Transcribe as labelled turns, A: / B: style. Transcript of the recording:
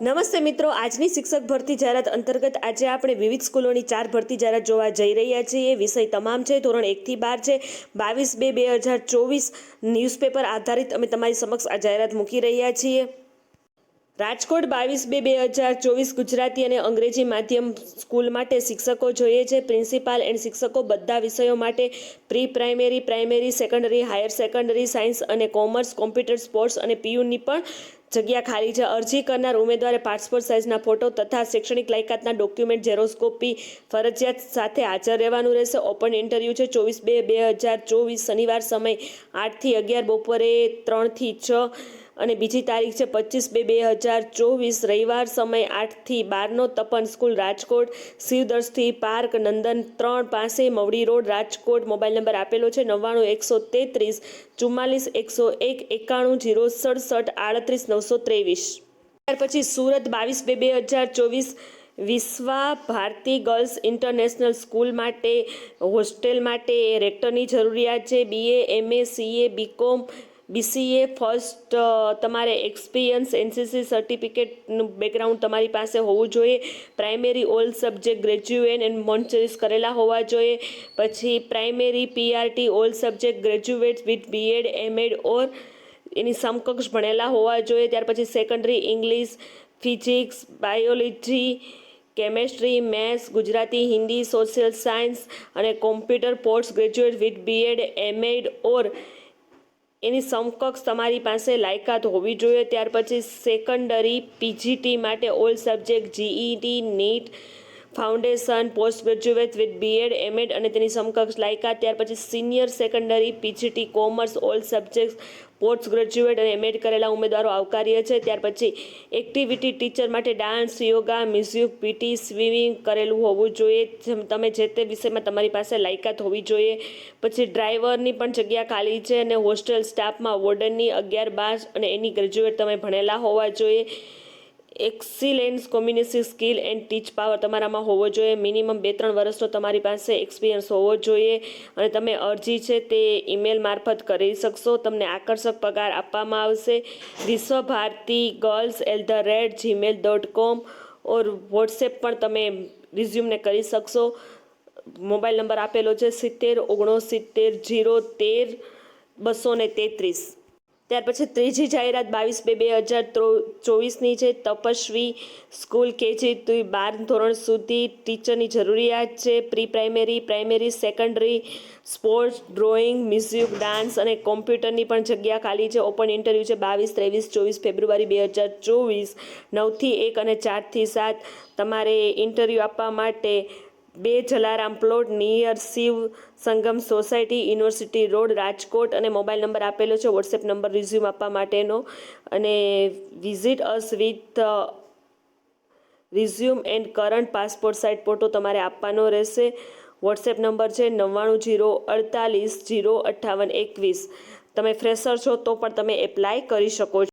A: નમસ્તે મિત્રો, આજની શિક્ષક ભરતી જાહેરાત અંતર્ગત આજે આપણે વિવિધ સ્કૂલોની ચાર ભરતી જાહેરાત જોવા જઈ રહ્યા છીએ. વિષય તમામ છે, ધોરણ એકથી બાર છે. બાવીસ બે બે હજાર ચોવીસ ન્યૂઝપેપર આધારિત અમે તમારી સમક્ષ આ જાહેરાત મૂકી રહ્યા છીએ. રાજકોટ બાવીસ બે બે હજાર ચોવીસ ગુજરાતી અને અંગ્રેજી માધ્યમ સ્કૂલ માટે શિક્ષકો જોઈએ છે. પ્રિન્સિપાલ એન્ડ શિક્ષકો બધા વિષયો માટે pre primary primary, secondary, higher secondary, science અને કોમર્સ, કોમ્પ્યુટર, સ્પોર્ટ્સ અને પીયુની પણ જગ્યા ખાલી છે. અરજી કરનાર ઉમેદવારે પાસપોર્ટ સાઇઝના ફોટો તથા શૈક્ષણિક લાયકાતના ડોક્યુમેન્ટ ઝેરોસ્કોપી ફરજિયાત સાથે હાજર રહેવાનું રહેશે. ઓપન ઇન્ટરવ્યૂ છે. ચોવીસ બે બે હજાર ચોવીસ શનિવાર સમય આઠથી અગિયાર બપોરે ત્રણથી છ અને બીજી તારીખ છે પચીસ બે બે હજાર ચોવીસ. રવિવાર સમય આઠથી બારનો તપન સ્કૂલ રાજકોટ. શિવદર્શથી પાર્ક નંદન ત્રણ પાસે Mavdi road Rajkot. Mobile number આપેલો છે નવ્વાણું એકસો તેત્રીસ ચુમ્માલીસ એકસો એક એકાણું જીરો સડસઠ આડત્રીસ નવસો ત્રેવીસ. ત્યાર પછી સુરત બાવીસ બે બે હજાર ચોવીસ. Vishwa Bharati girls international school માટે, હોસ્ટેલ માટે રેક્ટરની જરૂરિયાત છે. BA MA CA BCom BCA first તમારે એક્સપિરિયન્સ એનસીસી સર્ટિફિકેટનું બેકગ્રાઉન્ડ તમારી પાસે હોવું જોઈએ. Primary all subject graduate and Montessori કરેલા હોવા જોઈએ. પછી primary PRT all subject graduate with BEd MEd or એની સમકક્ષ ભણેલા હોવા જોઈએ. ત્યાર પછી secondary English physics biology chemistry maths Gujarati, Hindi social science અને computer post graduate with BEd MEd or એની સમકક્ષ તમારી પાસે લાયકાત હોવી જોઈએ. ત્યાર પછી સેકન્ડરી પીજીટી માટે all subject GET NEET foundation, post graduate with BEd MEd અને તેની સમકક્ષ લાયકાત. ત્યાર પછી senior secondary PGT commerce, all subjects, post graduate અને એમએડ કરેલા ઉમેદવારો આવકાર્ય છે. ત્યાર પછી એક્ટિવિટી ટીચર માટે dance, yoga, music PT swimming કરેલું હોવું જોઈએ. જેમ તમે જે તે વિષયમાં તમારી પાસે લાયકાત હોવી જોઈએ. પછી ડ્રાઈવરની પણ જગ્યા ખાલી છે અને હોસ્ટેલ સ્ટાફમાં વોર્ડનની અગિયાર બાર અને એની ગ્રેજ્યુએટ તમે ભણેલા હોવા જોઈએ. Excellence communication skill and teach power તમારામાં હોવો જોઈએ. મિનિમમ બે ત્રણ વર્ષનો તમારી પાસે એક્સપિરિયન્સ હોવો જોઈએ અને તમે અરજી છે તે ઈમેલ મારફત કરી શકશો. તમને આકર્ષક પગાર આપવામાં આવશે. Vishwa Bharati girls at the rate Gmail dot com or WhatsApp પણ તમે રિઝ્યુમને કરી શકશો. મોબાઈલ નંબર આપેલો છે સિત્તેર ઓગણસિત્તેર જીરો તેર બસો ને તેત્રીસ. ત્યાર પછી ત્રીજી જાહેરાત બાવીસ બે બે હજાર ચોવીસની છે. તપસ્વી સ્કૂલ કેજી થી બાર ધોરણ સુધી ટીચરની જરૂરિયાત છે. Pre primary primary, secondary, sports, drawing, music, dance અને કોમ્પ્યુટરની પણ જગ્યા ખાલી છે. ઓપન ઇન્ટરવ્યૂ છે બાવીસ, ત્રેવીસ, ચોવીસ ફેબ્રુઆરી બે હજાર ચોવીસ. નવથી એક અને ચારથી સાત તમારે ઇન્ટરવ્યૂ આપવા માટે બે Jalaram plot near Shiv Sangam society, university road, Rajkot અને મોબાઈલ નંબર આપેલો છે. વોટ્સએપ નંબર રિઝ્યુમ આપવા માટેનો. અને visit us with resume and current passport size photo તમારે આપવાનો રહેશે. વોટ્સએપ નંબર છે નવ્વાણું જીરો અડતાલીસ જીરો અઠ્ઠાવન એકવીસ. તમે ફ્રેશર છો તો પણ તમે એપ્લાય કરી શકો છો.